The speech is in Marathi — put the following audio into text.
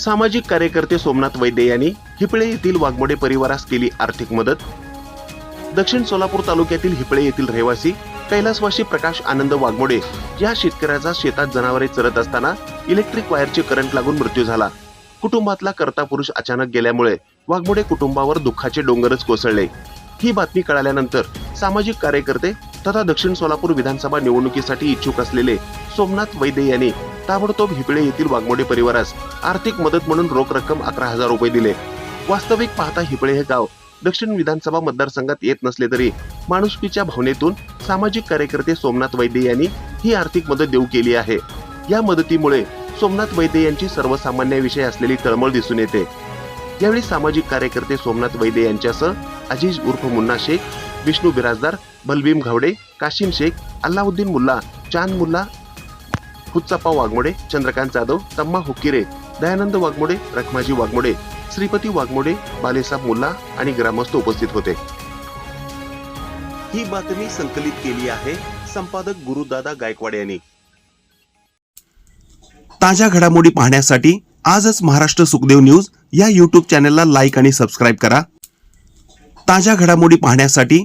सामाजिक कार्यकर्ते सोमनाथ वैद्य यांनी हिपळे येथील वाघमोडे परिवारास केली आर्थिक मदत. दक्षिण सोलापूर तालुक्यातील हिपळे येथील रहिवासी कैलासवाशी प्रकाश आनंद वाघमोडे या शेतकऱ्याचा शेतात जनावरे चरत असताना इलेक्ट्रिक वायरचे करंट लागून मृत्यू झाला. कुटुंबातला कर्ता पुरुष अचानक गेल्यामुळे वाघमोडे कुटुंबावर दुःखाचे डोंगरच कोसळले. ही बातमी कळाल्यानंतर सामाजिक कार्यकर्ते तथा दक्षिण सोलापूर विधानसभा निवडणुकीसाठी इच्छुक असलेले सोमनाथ वैद्य यांनी ताबडतोब हिपळे येथील वाघमोडे परिवारास आर्थिक मदत म्हणून रोख रक्कम अकरा हजार रुपये दिले. वास्तविक पाहता हिपळे हे गाव दक्षिण विधानसभा मतदारसंघात येत नसले तरी माणुसकीच्या भावनेतून सामाजिक कार्यकर्ते सोमनाथ वैद्य यांनी ही आर्थिक मदत देऊ केली आहे. या मदतीमुळे सोमनाथ वैद्य यांची सर्वसामान्याविषयी असलेली तळमळ दिसून येते. यावेळी सामाजिक कार्यकर्ते सोमनाथ वैद्य यांच्यासह अजीज उर्फ मुन्ना शेख विष्णू बिराजदार बलबीम घावडे काशिम शेख अल्लाउद्दीन मुल्ला चांद मुल्ला हुच्चाप्पा वाघमोडे चंद्रकांत जाधव तम्मा हुक्किरे दयानंद वाघमोडे रखमाजी वाघमोडे श्रीपती वाघमोडे बालेसाब मुल्ला आणि ग्रामस्थ उपस्थित होते. ही बातमी संकलित केली आहे संपादक गुरुदादा गायकवाड यांनी. ताज्या घडामोडी पाहण्यासाठी आजच महाराष्ट्र सुखदेव न्यूज या युट्यूब चॅनलला लाईक आणि सबस्क्राईब करा. ताज्या घडामोडी पाहण्यासाठी